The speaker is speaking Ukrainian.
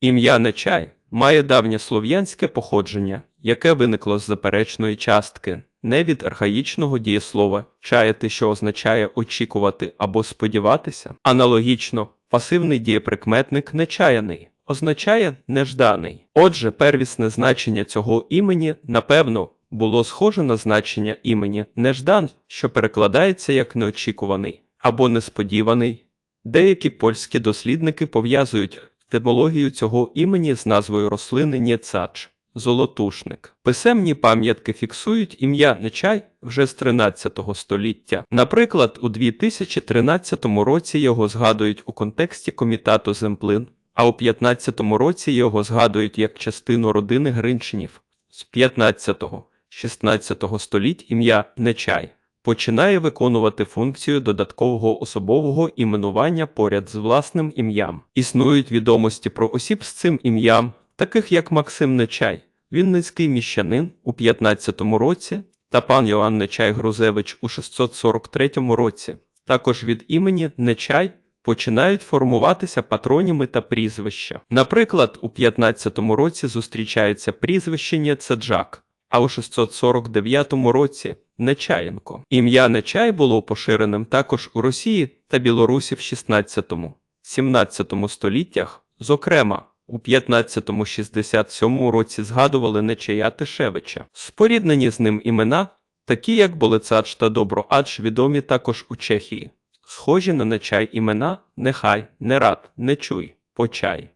Ім'я Нечай має давнє слов'янське походження, яке виникло з заперечної частки, не від архаїчного дієслова чаяти, що означає очікувати або сподіватися. Аналогічно, пасивний дієприкметник нечаяний означає нежданий. Отже, первісне значення цього імені, напевно, було схоже на значення імені неждан, що перекладається як неочікуваний або несподіваний. Деякі польські дослідники пов'язують етимологію цього імені з назвою рослини Ніцач – золотушник. Писемні пам'ятки фіксують ім'я Нечай вже з 13 століття. Наприклад, у 2013 році його згадують у контексті комітату земплин, а у 15 році його згадують як частину родини Гринчинів. З 15-16 століть ім'я Нечай починає виконувати функцію додаткового особового іменування поряд з власним ім'ям. Існують відомості про осіб з цим ім'ям, таких як Максим Нечай, Вінницький міщанин у 15 році та пан Йоанн Нечай Грузевич у 643 році. Також від імені Нечай починають формуватися патроніми та прізвища. Наприклад, у 15 році зустрічається прізвище Ніцеджак, а у 649 році Нечаєнко. Ім'я Нечай було поширеним також у Росії та Білорусі в 16-17 століттях, зокрема. У 1567 році згадували Нечая Тишевича. Споріднені з ним імена, такі як Болецач та Доброадж, відомі також у Чехії. Схожі на Нечай імена Нехай, Нерад, Нечуй, Почай.